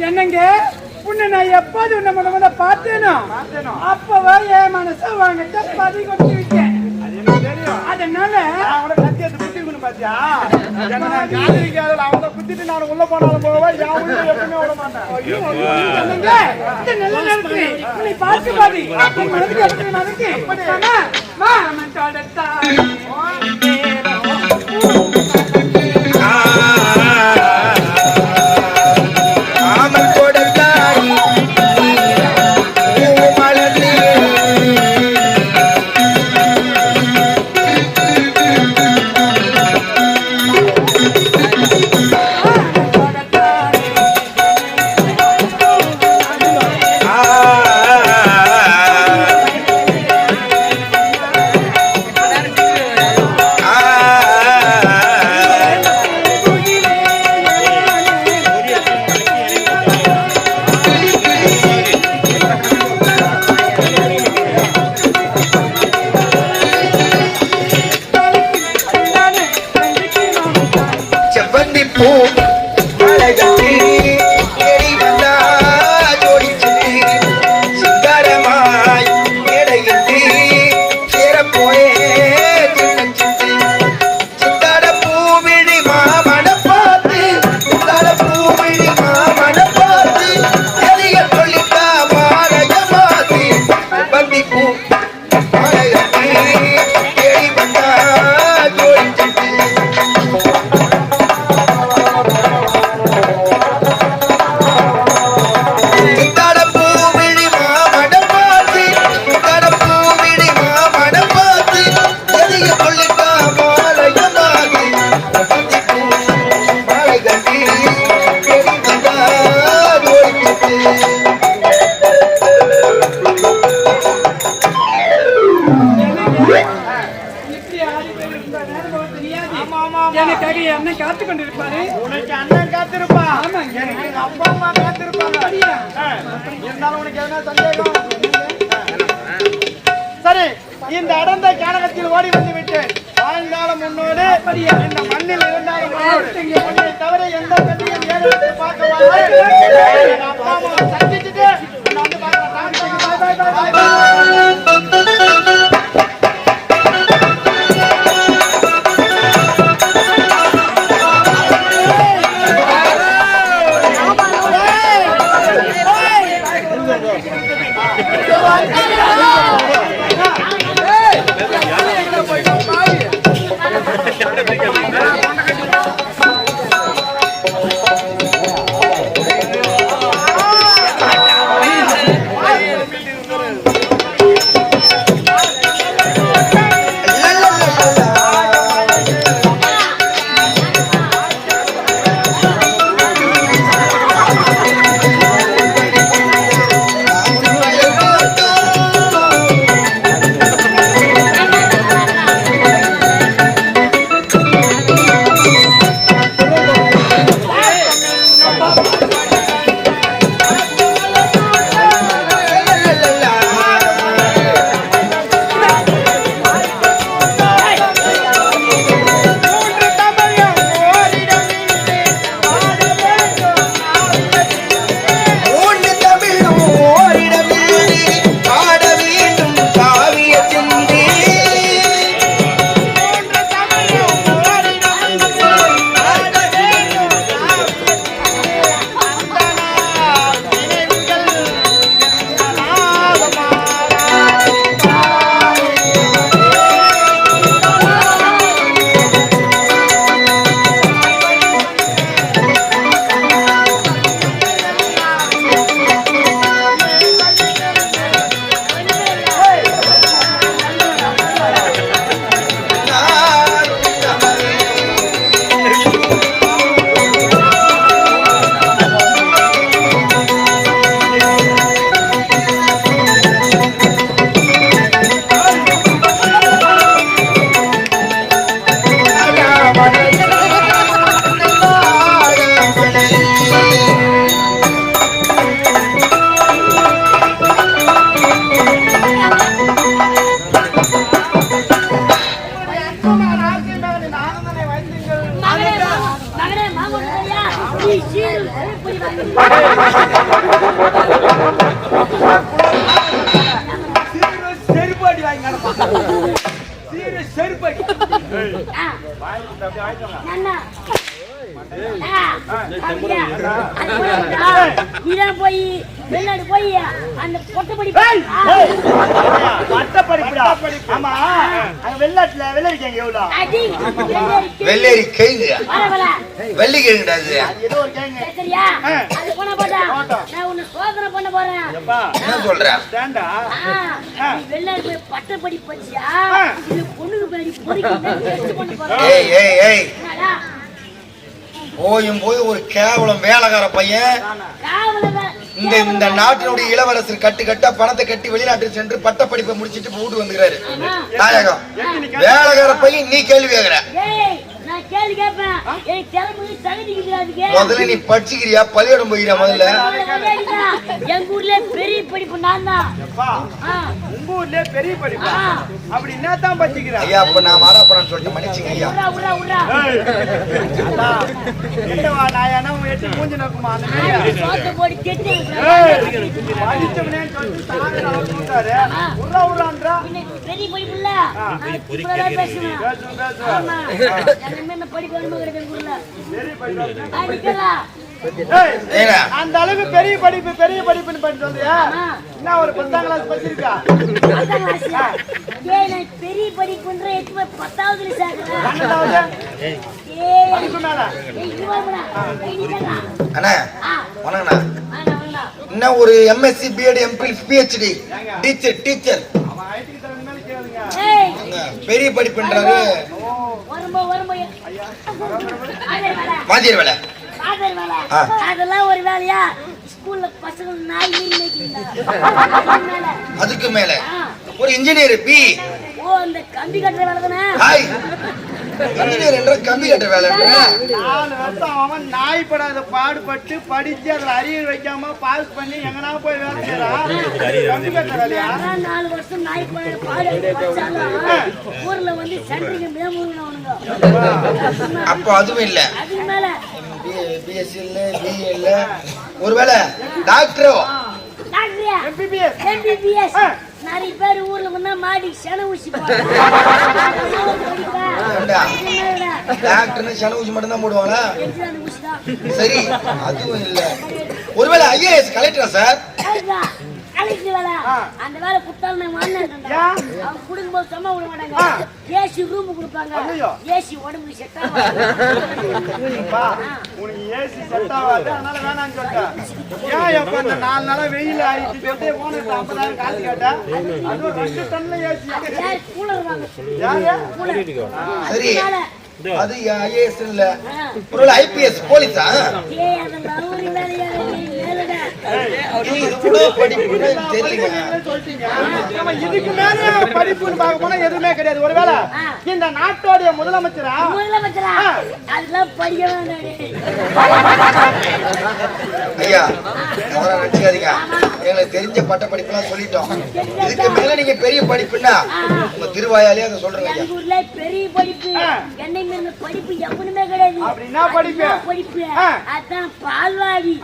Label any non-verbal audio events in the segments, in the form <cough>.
என்னங்க உன்னை நான் எப்போது உன்னை முத முத பார்த்தேனோ அப்பவே என் மனசை வாங்கிட்ட பதி கொண்டு விட்டேன் அதனால நான் அவனை கத்தி எடுத்து குத்திக்கணும் பாத்தியா என்ன நான் காதலிக்காத அவனை குத்திட்டு நான் உள்ள போனாலும் போவேன் எப்பவுமே விட மாட்டேன் என்னங்க இந்த நல்ல நேரத்தில் உன்னை பார்த்து பாதி மனதுக்கு எப்படி மனதுக்கு பூ என்ன காத்து கொண்டிருப்பாரு உனக்கு அண்ணன் காத்திருப்பா. எனக்கு எங்க அப்பா அம்மா காத்திருப்பாங்க? ஆ. இருந்தாலும் உனக்கு எதனா சந்தேகம்? சரி இந்த அடர்ந்த கேடகத்தில் ஓடி வந்து விட்டேன் வாழ்ந்தாலும் முன்னோடு இந்த மண்ணில் இருந்தாலும் முன்னோடு தவிர எந்த பெண்ணையும் ஏறெடுத்து பார்க்க அப்பா அம்மாவை சந்திச்சுட்டு வந்து பார்க்கிறேன். வெள்ளேரி கைங்க. வர வர. வெள்ளி கைங்கடா அது அது ஏதோ ஒரு கேங்க. சரியா? அது போன போட்டா நான் உன்னை சோதனை பண்ண போறேன். எப்பா, என்ன சொல்ற ஏய் ஏய் ஏய். என்னடா? போயும் போய் ஒரு கேவலம் வேலைக்கார பையன். இந்த இந்த நாட்டினுடைய இளவரசர் கட்டு கட்டா பணத்தை கட்டி வெளிநாட்டுக்கு சென்று பட்ட படிப்பை முடிச்சிட்டு வீட்டுக்கு வந்துக்கிறாரு. தாயகம்? வேலைக்கார பையன் நீ கேள்வி கேக்குற. ஏய். நான் கேள்வி கேட்பேன். எனக்கு திறமை தகுதி கிடையாதுங்க முதல்ல நீ படிச்சுக்கிறியா? பள்ளியிடம் போய்கிறியா முதல்ல? எங்க ஊர்ல பெரிய படிப்பு நான் தான். உங்க ஊர்லயே பெரிய படிப்பா? அப்படி என்னத்தான் படிச்சுக்கிற? ஐயா அப்ப நான் மாறாப்படான்னு சொல்லிட்டு மன்னிச்சுங்க ஐயா உன் எட்டி மூஞ்சி நோக்குமா அந்த மாதிரி? சோத்தை போட்டு கெட்டு படிச்சவனேன்னு சொல்லிட்டு தானே உர்ரான்றா? பின்ன பெரிய படிப்பு இல்ல. பேசுவேன், அந்த அளவுக்கு பெரிய படிப்பு பெரிய படிப்புன்னு பண்ணி சொல்றியா. என்ன ஒரு பத்தாம் கிளாஸ் படிச்சிருக்கா? பெரிய படிப்புன்ற. அண்ணா வணக்கண்ணா. இன்னும் ஒரு MSc BEd MPhil PhD teacher teacher பெரிய படிப்புன்றாரு. அதே வேலை. அதெல்லாம் ஒரு வேலையா? ஸ்கூல்ல பசங்க நாய். அதுக்கு மேல. ஒரு இன்ஜினியர் பி. ஓ அந்த கம்பி கட்டுற வேலை தானே? ஹாய். இன்ஜினியர் என்ற கம்பி கட்ட வேலை நாலு வருஷம் அவன் நாய் படாத பாடுபட்டு படிச்சு அதுல அரியர் வைக்காம பாஸ் பண்ணி எங்கனா போய் வேலை செய்யறான் கம்பி வேலையா? நாலு வருஷம் நாய் ஊர்ல வந்து மேம்படுங்க அப்போ அதுவும் இல்ல. அதுக்கு மேல பிஎஸ்சி இல்ல பிஏ இல்ல ஒருவேளை டாக்டரோ? டாக்டரியா எம்பிபிஎஸ் எம்பிபிஎஸ் நிறைய பேர் ஊர்ல வந்தா மாடி சென ஊசி? <laughs> டாக்டர்னு சன ஊசி மட்டும் தான்? போடுவாங்களா சரி அதுவும் இல்ல. ஒருவேளை ஐஏஎஸ் கலெக்டரா சார்? கலெக்டர் வேலை அந்த வேலை கொடுத்தாலும் நான் வாங்கினேன்? அவங்க கொடுக்கும்போது சும்மா விட மாட்டாங்க. ஏசி ரூம் கொடுப்பாங்க. ஏசி உடம்புக்கு செட் உனக்கு ஏசி செட் ஆகாது. அதனால வேணாம்னு சொல்லிட்டேன் ஏன் எப்ப இந்த நாலு நாளா வெயில் ஆயிடுச்சு சொல்லிட்டு ஐம்பதாயிரம் காசு கேட்டேன் அதுவும் ரெண்டு டன்ல ஏசி கூலர் வாங்க? யாரு? கூலர் அது ஐஏஎஸ் இல்ல. ஐபிஎஸ் போலீஸா? இதுக்கு மேல படிப்புன்னு பார்க்க போனா எதுவுமே கிடையாது. ஒருவேளை இந்த நாட்டோடைய முதலமைச்சரா? முதலமைச்சரா? அதெல்லாம் படிக்க. ஐயா அவரை நினைச்சுக்காதீங்க எங்களுக்கு தெரிஞ்ச பட்ட படிப்புலாம் சொல்லிட்டோம். இதுக்கு மேல நீங்க பெரிய படிப்புன்னா உங்க திருவாயாலே அதை சொல்றேங்க ஐயா. எங்க ஊர்ல பெரிய படிப்பு. என்னை மீறின படிப்பு எவனுமே கிடையாது. அப்படின்னா படிப்பு. என்ன படிப்பு. அதான் பால்வாடி.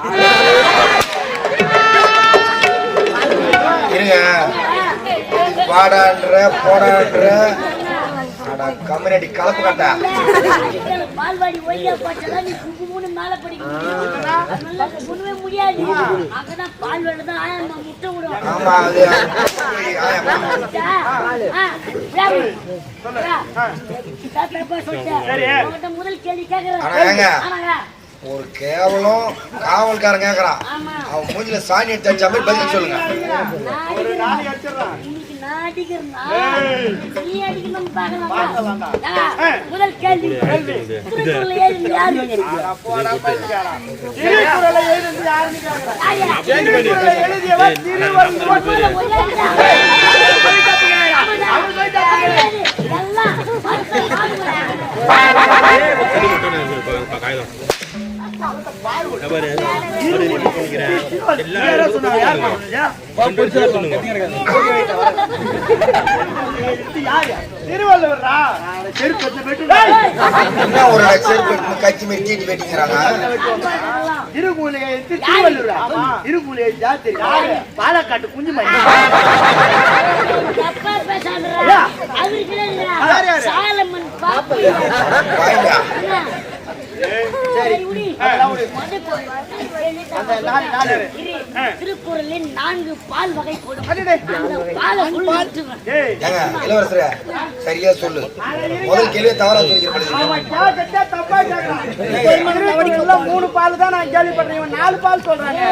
இருங்க. போடான்ற. அட கம்யூனிட்டி கலப்பு கட்டா. பால்வாடி ஒய்யா பாட்டெல்லாம் நீ குங்குமம்னு மேல படிக்க முடியும் அதனால ஒண்ணுமே முடியாது. அங்கதான் பால்வாடி தான் ஆயாம்மா முட்டை விடும் ஆமா அது. முதல் கேள்வி கேக்குறேன். ஒரு கேவலம் காவல்காரன் கேக்குறான் ஆமா. அவன் மூஞ்சில சாணி எடுத்து அடிச்ச மாதிரி பதில் சொல்லுங்க. ஒரு அடிக்கிறேன். என்ன ஒரு கட்சி மாரி தீட்டி வெட்டிக்கிறாங்க எடுத்து திருவள்ளூர் திருமூலிகை ஜாத்திரி பாலக்காட்டு குஞ்சு மணி தப்பா பேசாதடா. யா. அவருக்கு இல்ல. யார் யாரு? சாலமன் பாப்பு. சரி, நான்கு பால் வகைப்படும் சரியா சொல்லு முதல் கேள்வியை தவறா சொல்லிக்கிறேன் மூணு பால் தான் நான் கேள்விப்பட்டேன் நாலு பால் சொல்றாங்க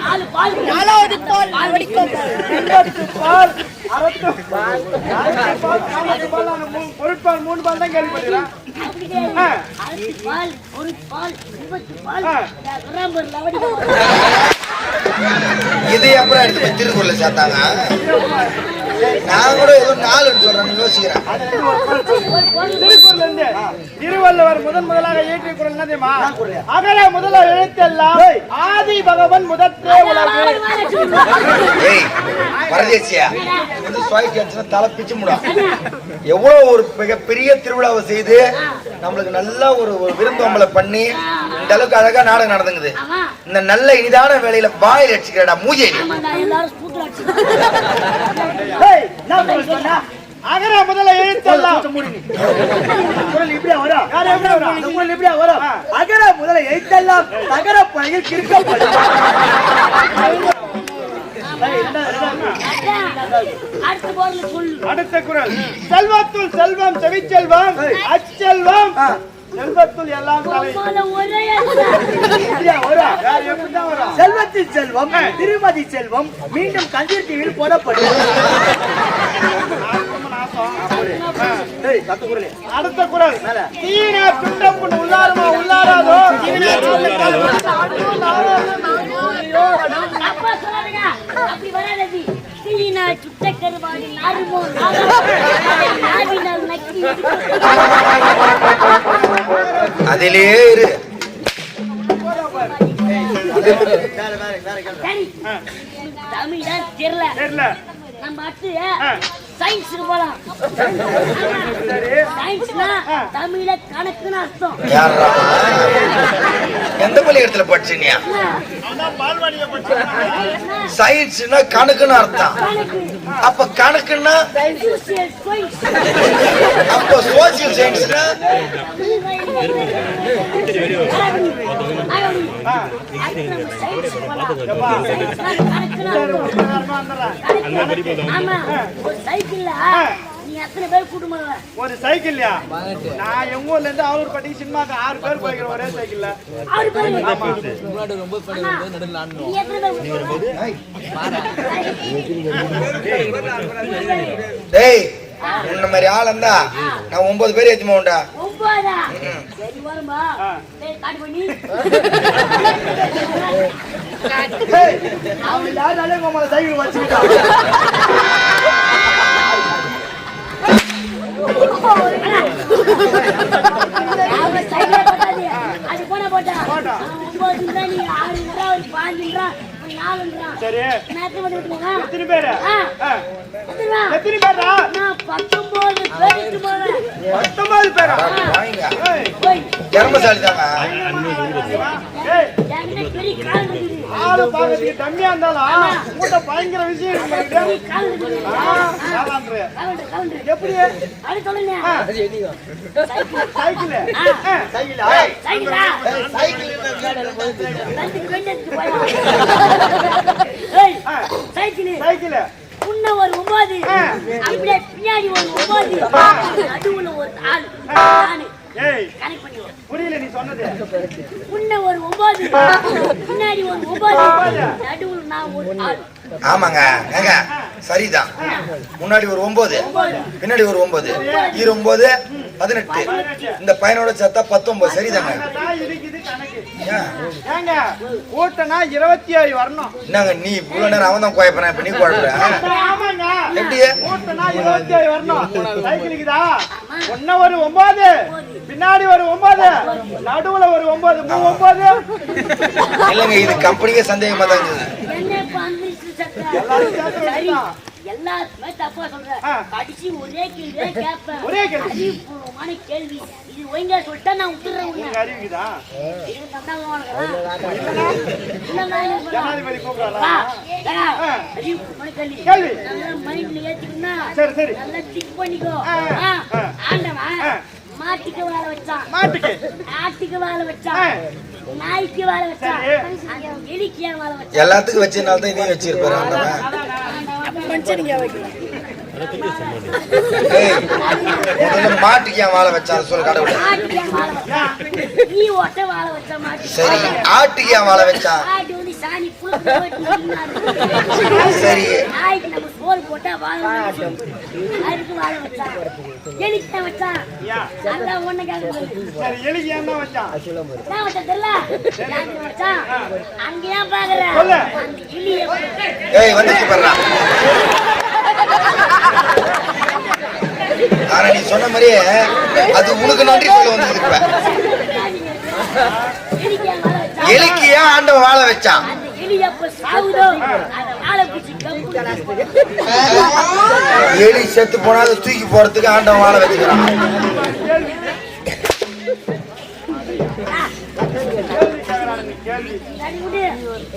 நாலு பால் பால் பால் பொருட்பால் மூணு பால் தான் கேள்விப்பட்டிருக்கேன் அரிசி பால் ஒரு பால் இருபத்து லவடி. இதை அப்புறம் எடுத்து திருக்குறளை சேர்த்தாங்க நான் கூட ஏதோ நாலுன்னு சொல்றேன்னு யோசிக்கிறேன். திருவள்ளுவர் முதன் முதலாக இயற்றிய குரல் என்ன தெரியுமா? அகல முதல எழுத்தெல்லாம் ஆதி பகவன் முதற்றே உலகு. ஏய் பரதேசியா வந்து சுவாய்க்கு தலை பிச்சு முடும் எவ்வளவு ஒரு மிகப்பெரிய திருவிழாவை செய்து நம்மளுக்கு நல்ல ஒரு விருந்தோம்பலை பண்ணி இந்த அளவுக்கு அழகா நாடகம் நடந்துங்குது. ஆமா. இந்த நல்ல இனிதான வேலையில வாயில் அடிச்சுக்கிறடா மூஜை அகர முதல எழுத்தெல்லாம். குரல் இப்படியா வரும்? யார் எப்படி வரும்? குரல் இப்படியா வரும்? அகர முதல எழுத்தெல்லாம் தகர பணியில் கிறுக்கப்படும். அடுத்த குரல். செல்வத்துள் செல்வம் செவிச்செல்வம் அச்செல்வம். செல்வத்துள் எல்லாம் செல்வத்தில் செல்வம் திருமதி செல்வம் மீண்டும் கந்தீர் டிவியில் போடப்படும். அடுத்த குரல். தீனா கொண்டு உள்ளாருமா உள்ளாராதோ? சுட்ட கருவாடு நாவினால் நக்கி. அதிலே இரு. சரி. தமிழ் தான் தெரியல. தெரியல. நம்ம அடுத்து சயின்ஸ் போலாம் சயின்ஸ்னா தமிழ்ல கணக்குன்னு அர்த்தம் எந்த பள்ளிக்கூடத்துல படிச்சீங்க சயின்ஸ்னா கணக்குன்னு அர்த்தம் அப்ப கணக்குன்னா அப்ப சோசியல் சயின்ஸ்னா ஒரு சைக்கிள்யா? நான் எங்க ஊர்ல இருந்து அவூர் பட்டிக்கு சினிமாக்கு ஆறு பேர் போய்க்கிறோம் ஒரே சைக்கிள்ல. டேய் உன்ன மாதிரி ஆள் இருந்தா? நான் ஒன்பது பேர் ஏத்தி போண்டா ஒன்பதா? <laughs> அவன் யாருனாலே உங்க மேல சைக்கிள் வச்சுக்கிட்டான். அது போனா போட்டா. அவன் ஒன்பதுன்றா, நீ ஆறுன்றா, சரி. எத்தனை பேர்? எத்தனை பத்தொன்பது. பத்தொன்பது. ஆளு பாக்கிறதுக்கு இருந்தாலும் உங்கள்கிட்ட பயங்கர விஷயம் எப்படி. சைக்கிள். சைக்கிளா. சைக்கிளா? சைக்கிள்? முன்ன ஒரு ஒன்பது. அப்படியே பின்னாடி ஒரு ஒன்பது நடுவுல ஒரு ஆள் நானு புரியல நீ சொன்னது. முன்ன ஒரு ஒன்பது பின்னாடி ஒரு ஒன்பது நடுவுல நான் ஒரு ஆள் ஆமாங்க. ஏங்க சரிதான். முன்னாடி ஒரு ஒன்பது பின்னாடி ஒரு ஒன்பது இரு ஒன்பது பதினெட்டு. இந்த பையனோட சேர்த்தா பத்தொன்பது சரிதாங்க. இருபத்தி ஏழு வரணும். என்னங்க நீ இவ்வளவு நேரம் அவன் தான் குழப்பறேன் இப்ப நீ குழப்பற ஆமாங்க. எப்படி? கூட்டனா இருபத்தி ஏழு வரணும். ஒரு ஒன்பது பின்னாடி ஒரு ஒன்பது நடுவுல ஒரு ஒன்பது ஒன்பது இல்லைங்க இது கம்பெனிக்கே சந்தேகமா தான் எல்லாருமே தப்பா சொல்ற ஆ. கடைசி ஒரே கேள்வியே <laughs> கேட்பேன் ஒரே கேள்வி. அறிவுபூர்வமான கேள்வி இது ஒழுங்கா சொல்லிட்டா நான் விட்டுறேன் உன்னை. உனக்கு அறிவுக்குதா இது தந்தாங்க உனக்கு. இல்லைன்னா என்ன பண்ணுவ? ஜனாதிபதி கூப்பிடுறாரா வா, ஏடா, அறிவு மணிக்கல்லி. கேள்வி. மைண்ட்ல சரி நல்லா திக் பண்ணிக்கோ. ஆண்டவன். மாட்டுக்கு வாழ வச்சான் மாட்டுக்கு ஆட்டுக்கு வாழ வச்சான் நாய்க்கு வாழ வச்சான் சரி. அந்த எலிக்கு ஏன் வாழ வச்சான் எல்லாத்துக்கும் வச்சனால தான் இதையும் வச்சிருப்பாரு ஆண்டவன் ஏய், முதல்ல மாட்டுக்கு ஏன் வாழை வச்சான் சொல்லு கடவுளே. வச்ச? சரி ஆட்டுக்கு ஏன் வாழை வந்து. சரி. சரி வச்ச? தெரியல யாருக்கு வச்சான் அங்க ஏன் பாக்குற. சொல்லு. அந்த கிளிய ஏய் வந்துச்சு பாருடா. ஆனா நீ சொன்ன மாதிரியே அது உனக்கு நன்றி சொல்ல வந்தது இப்ப எலிக்கு ஏன் வாழ வச்சான். ஆண்டவன் வச்சான் எலி செத்து போனா அதை தூக்கி போறதுக்கு ஆண்டவன் வாழ வச்சுக்கிறான். கேள்வி கேக்குறாரு நீ கேள்வி சரி விடு.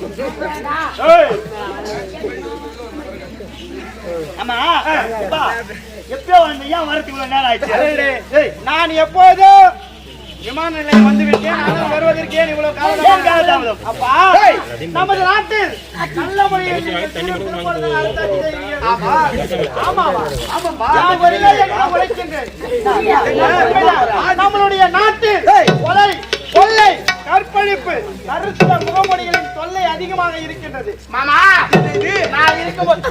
விடுறாடா. ஏய் ஆமா. அப்பா எப்பயோ வந்த ஏன் வரதுக்கு இவ்வளவு நேரம் ஆயிடுச்சு? நான் எப்போதும் விமான நிலையம் வந்து விட்டேன் நானும் வருவதற்கு ஏன் இவ்வளவு காலம் காலதாமதம்? அப்பா நமது நாட்டில் நல்ல முறையில். ஆமா. ஆமாவா? ஆமாப்பா நான் வருகிறேன் நான் உழைக்கின்றேன் நம்மளுடைய நாட்டில் கொலை கொள்ளை கற்பழிப்பு. கருத்த முகமொழிகளின் தொல்லை அதிகமாக இருக்கின்றது. மாமா! நான் இருக்கும்போது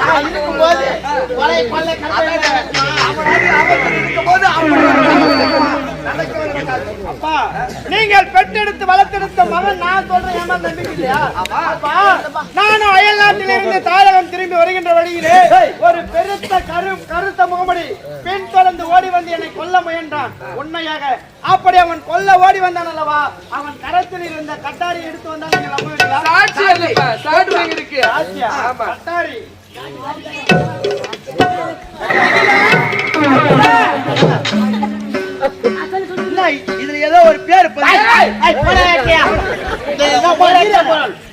நான் இருக்கும்போது கொலை கொள்ளை கற்பழிப்பு. இருக்கும்போது அப்பா நீங்கள் பெற்றெடுத்து வளர்த்தெடுத்த மகன் நான் சொல்றேன் நம்பிக்கை இல்லையா அப்பா நானும் அயல் நாட்டிலிருந்து தாயகம் திரும்பி வருகின்ற வழியிலே ஒரு பெருத்த கரு கருத்த முகமடி பெண் தொடர்ந்து ஓடி வந்து என்னை கொல்ல முயன்றான். உண்மையாக அப்படி அவன் கொல்ல ஓடி வந்தான் அல்லவா? அவன் கரத்தில் இருந்த கட்டாரி எடுத்து வந்தான் நீங்கள் நம்புவீங்களா சாட்சி இல்லப்பா, சாட்சி எங்க இருக்கு. சாட்சியா? கட்டாரி. இல்ல, இதுல ஏதோ ஒரு பேர்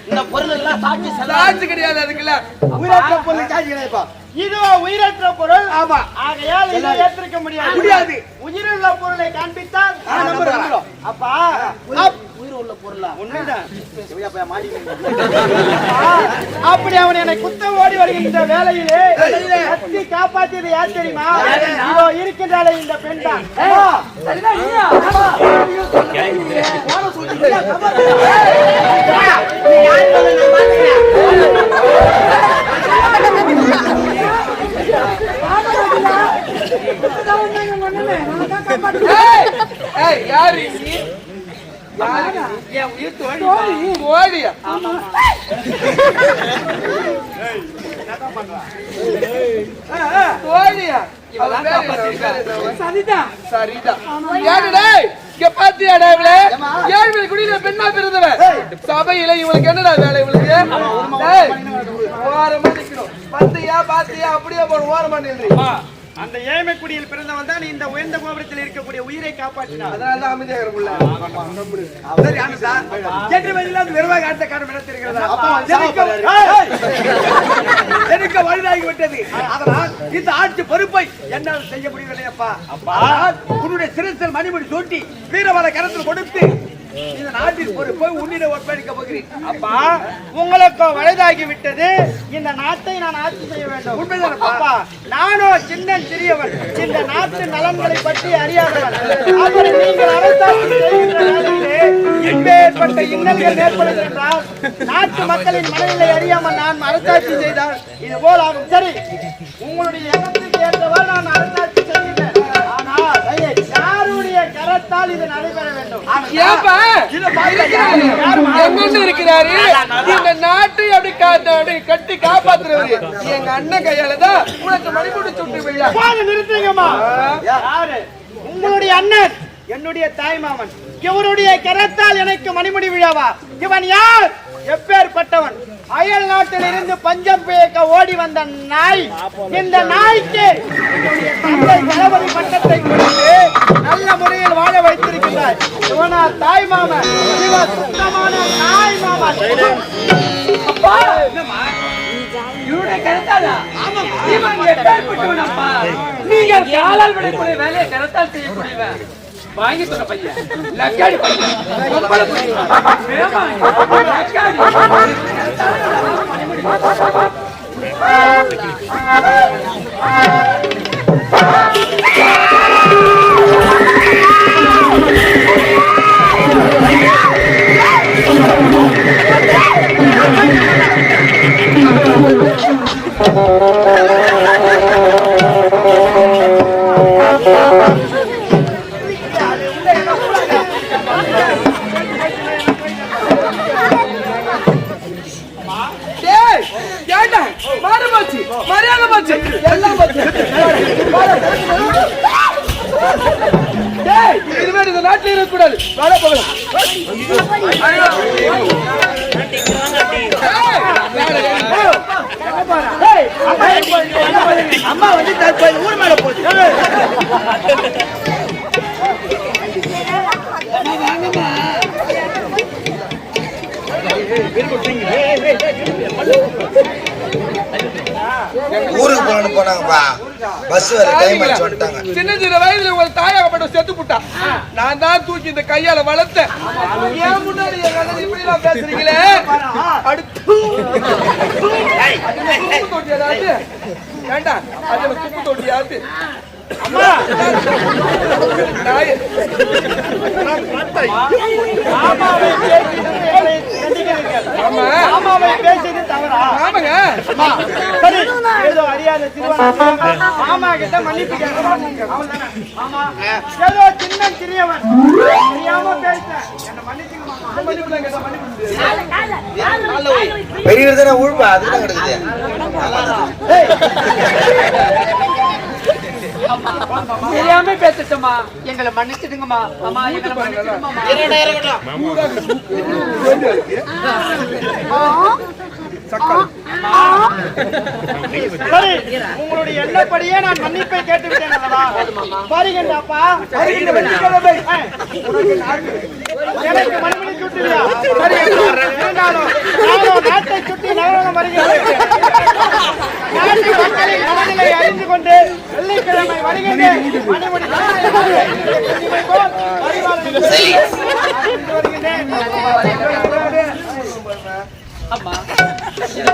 இந்த பொருள் எல்லாம் சாட்சி சாட்சி கிடையாது அதுக்குள்ள உயிரற்ற பொருள் சாட்சி கிடையாதுப்பா இதுவா உயிரற்ற பொருள். ஆமா. ஆகையால் இதை ஏற்றிருக்க முடியாது. முடியாது. உயிருள்ள பொருளை காண்பித்தால். அப்பா உள்ள பொருளா? அப்படி அவன் என்னை குத்த ஓடி வருகின்ற வேலையிலே கத்தி காப்பாற்றியது யார் தெரியுமா? இதோ இருக்கின்றாளே இந்த பெண் தான் யாரு ஓடியா ஓடியா சரிதான். ஏடு டேய், இங்க பாத்தியாடா இவளே? ஏழ்மை குடியில பெண்ணா பிறந்தவன். சபையில இவளுக்கு என்னடா வேலை இவளுக்கு? ஓரமா நிக்கணும். பத்தியா பாத்தியா அப்படியே போன ஓரமா நின்று அந்த ஏழ்மை குடியில் பிறந்தவன் தான் இந்த உயர்ந்த கோபுரத்தில் இருக்கக்கூடிய உயிரை காப்பாற்றினார் அதனால தான் அமைதியாக இருக்குள்ள சரி ஆனந்தா ஜென்டில்மேன் இல்லாத நிர்வாக அடுத்த காரணம் அப்பா, எனக்கு- வயதாகி விட்டது. அதனால் இந்த ஆட்சி பொறுப்பை என்னால் செய்ய முடியவில்லை அப்பா. உன்னுடைய சிறுசல் மணிமணி சூட்டி வீரவர கரத்தில் கொடுத்து இந்த நாட்டின் பொறுப்பை உன்னிடம் ஒப்படைக்க போகிறேன். அப்பா உங்களுக்கு வயதாகி விட்டது. இந்த நாட்டை நான் ஆட்சி செய்ய வேண்டும். உண்மைதானப்பா? அப்பா நானோ சின்ன சிறியவன். இந்த நாட்டு நலன்களை பற்றி அறியாதவன். நீங்கள் அரசாட்சி செய்கின்ற வேளையிலே எப்பேற்பட்ட இன்னல்கள் ஏற்படும் என்றால் நாட்டு மக்களின் மனநிலை அறியாமல் நான் அரசாட்சி செய்தால் இது போல் ஆகும் சரி உங்களுடைய எண்ணத்துக்கு ஏற்றவாறு நான் அரசாட்சி யாருடைய கரத்தால் இது நடைபெற வேண்டும். ஏப்பா? எங்க இருக்கிறாரு? இந்த நாட்டை அப்படி அப்படி கட்டி காப்பாத்துறவரு. எங்க அண்ணன் கையால தான் உனக்கு மணிமுடி சுட்டு போது நிறுத்துங்கம்மா. யாரு? உங்களுடைய அண்ணன். என்னுடைய தாய் மாமன். இவருடைய கரத்தால் எனக்கு மணிமுடி விழாவா? இவன் யார்? எப்பேற்பட்டவன் அயல் நாட்டில் இருந்து பஞ்சம் பேக்க ஓடி வந்த நாய். இந்த நாய்க்கு தளபதி பட்டத்தை கொடுத்து நல்ல முறையில் வாழ வைத்திருக்கிறார். இவனா தாய் மாமா. இவ சுத்தமான நாய் மாமா. அப்பா இவருடைய கருத்தாடா இவன் எப்பேற்பட்டவனப்பா? நீங்கள் காலால் விடக்கூடிய வேலையை கருத்தால் செய்யக்கூடியவன். வாங்கி சொன்ன பையன். லக்காடி பையன். பொம்பளை பஸ் வர டைம் ஆச்சு வந்துட்டாங்க. சின்ன சின்ன வயதுல உங்க தாயாகப்பட்ட செத்து புட்டா? நான் தான் தூக்கி இந்த கையால வளர்த்தேன். ஏன் முன்னாடி என் கதை இப்படி எல்லாம் பேசுறீங்களே? அடுத்து. தொட்டியாடாது வேண்டாம் அதுல துப்பு தொட்டியாது அம்மா. நாய். ஆமா மாமாவை பேசியது தவறா ஆமாங்க சரி, ஏதோ அறியாத சிறுவன் மாமா கிட்ட மன்னிப்பு கேட்கணும் அவ்வளவுதானே? மாமா, ஏதோ சின்ன சிறியவன் தெரியாம பேசிட்டேன் என்னை மன்னிச்சுங்க மாமா மன்னிப்பு கேட்டா மன்னிப்பு கால கால கால கால பெரியவர் தானே உழுப்பா அதுதான் கிடக்குது <laughs> தெரியாம பேசிட்டோமா? எங்களை மன்னிச்சிடுங்கம்மா. அம்மா எங்களை உங்களுடைய எண்ணப்படியே நான் மன்னிப்பை கேட்டு விட்டேன் அல்லவா எனக்கு மணிமணி சுட்டுவியா? நாட்டை சுற்றி நகரம் வருகிறேன். அறிந்து கொண்டு வெள்ளிக்கிழமை வருகின்றேன் அம்மா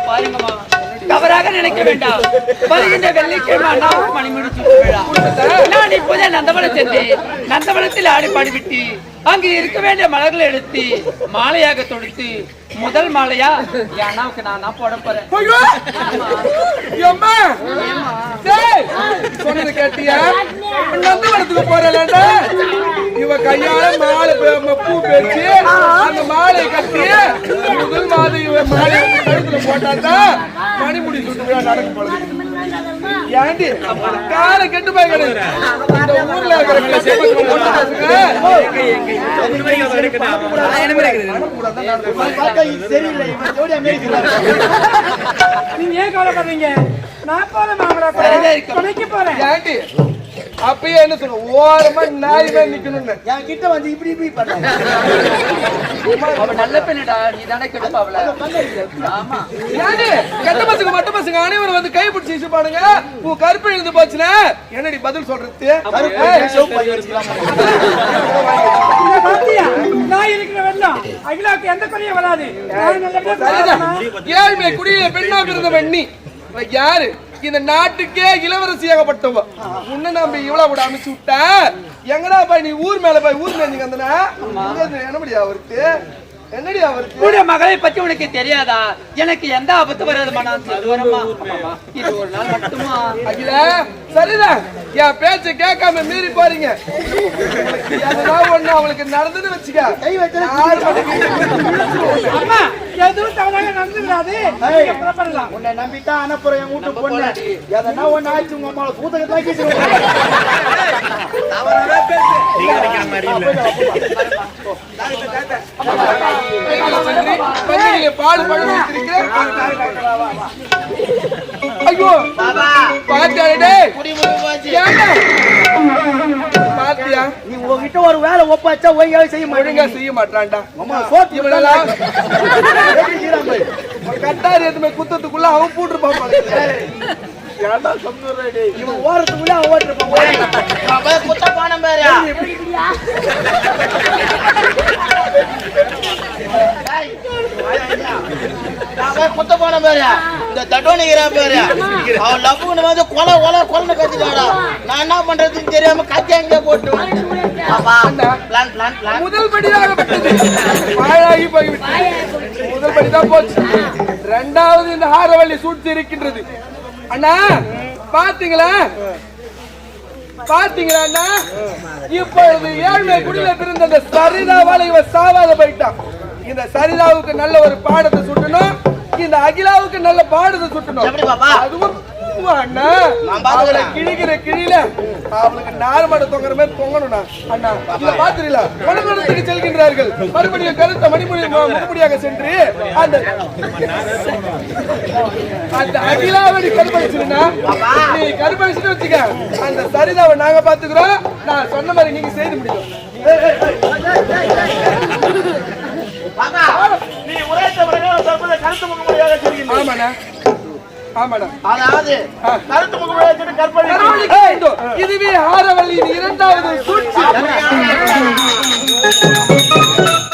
பாருங்கம்மா தவறாக நினைக்க வேண்டாம். வருகின்ற வெள்ளிக்கிழமை அண்ணாவும் மணிமணி சுற்று விழா. நான் இப்போதே நந்தவனம் சென்று நந்தவனத்தில் ஆடி பாடிவிட்டு அங்கு இருக்க வேண்டிய மலர்களை எடுத்து மாலையாக தொடுத்து முதல் மாலையா? என் அண்ணாவுக்கு நான் போட போறேன்! சொன்னது கேட்டியா? நந்தவனத்துக்கு போறேன்டா? இவ கையால மாலை பே- பேச்சு அந்த மாலை கட்டி முதல் மாலை வந்து கழுத்துல போட்டாண்டா மணிமுடி சுட்டு விழா ஏண்டி? காலை கெட்டு போய் இந்த ஊர்ல இருக்கிற நீங்க ஏன் கவலைப்படுறீங்க? நான் போறேன் மாமலா போறேன். ஏண்டி? அப்பயே என்ன சொல்ற? ஓரமா நாய் மாதிரி நிக்கணும்னு. என் கிட்ட வந்து இப்படி இப்படி பண்ண. அவ நல்ல பெண்ணுடா. நீ தானே கெடுப்பா அவள. ஆமா. ஏண்டி கெட்ட பசங்க மட்ட பசங்க அனைவரும் வந்து கை பிடிச்சி இசுப்பானுங்க உன் கருப்பு எழுந்து போச்சுன்னா என்னடி பதில் சொல்றது? நான் இருக்கிற வெள்ளம். அகிலாவுக்கு எந்த குறையும் வராது. ஏழ்மை குடியில பெண்ணா. பிறந்தவன் நீ யாரு? இந்த நாட்டுக்கே இளவரசியாகப்பட்டவ உன்னை நம்பி இவ்வளவு கூட அமைச்சு விட்ட? எங்கடா போய் நீ ஊர் மேல போய் ஊர் மேல வந்தனா என்னபடி அவருக்கு? என்னடி அவருக்கு? உன்னுடைய மகளை பத்தி உனக்கு தெரியாதா? எனக்கு எந்த ஆபத்து சொல்லுவேன்மா ஆமாம்மா. இது ஒரு நாள் மட்டுமா? அகில சரிதான். என் பேச்ச கேட்காம மீறி போறீங்க. எதனா ஒண்ணு அவளுக்கு நடந்துன்னு வச்சுக்க. அம்மா எதுவும் தவறாக நடந்துடாது புறப்படலாம். உன்னை நம்பித்தான் அனுப்புறேன் என் வீட்டு பொண்ணு. எதனா ஒண்ணு ஆச்சு உங்க அம்மாவை பூத்தக தாக்கிட்டு பால் பழம் ஐயோ? பாத்தியா? நீ உங்ககிட்ட ஒரு வேலை ஒப்பாச்சா ஒழுங்காவே செய்ய மாட்டேங்க செய்ய மாட்டான்டா. அம்மா சோத்து இவனெல்லாம் கட்டாரி எதுவுமே குத்தத்துக்குள்ள அவன் போட்டுருப்பான். ஏன்டா சம்துரை டேய்? இவன் ஓரத்துக்குள்ள அவன் ஓட்டிருப்பான் குத்த போன பேரு. குத்த போன பேரு இந்த தட்டோனிக்கிறான் பேரு அவன் லவ்வுன்னு வந்து கொலை கொலை கொலை கத்திட்டாடா நான் என்ன பண்றதுன்னு தெரியாம கத்தி அங்கே போட்டு முதல் படியாக விட்டது பாழாகி போய்விட்டது. முதல் படிதான் போச்சு. இரண்டாவது இந்த ஹாரவள்ளி சூழ்ச்சி இருக்கின்றது. அண்ணா பாத்தீங்களா? பாத்தீங்களா அண்ணா? இப்பொழுது ஏழ்மை குடியில பிறந்த அந்த சரிதாவால இவன் சாவாத போயிட்டான். இந்த சரிதாவுக்கு நல்ல ஒரு பாடத்தை சுட்டணும். இந்த அகிலாவுக்கு நல்ல பாடத்தை சுட்டணும்? அதுவும் அண்ணா. அவளை. கிழிக்கிற கிழியில அவளுக்கு நார் மாடு தொங்குற மாதிரி தொங்கணும்ண்ணா. அண்ணா இத பாத்துறீங்களா? மணிமணத்துக்கு செல்கின்றார்கள். மறுபடியும் கருத்த மணிமொழி முகமுடியாக சென்று அந்த அந்த அகிலாவடி கருப்படிச்சுனா நீ கருப்படிச்சுட்டு வச்சுக்க. அந்த சரிதாவை நாங்க பாத்துக்கிறோம். நான் சொன்ன மாதிரி நீங்க செய்து முடியும் நீ உரைத்த பிறகு தற்போது கருத்து முகமுறையாக சொல்கின்ற ஆமாண்ணா. அதாவது கருத்து முகமுறையாக கற்பனை இதுவே ஆரவல்லியின் இரண்டாவது சூழ்ச்சி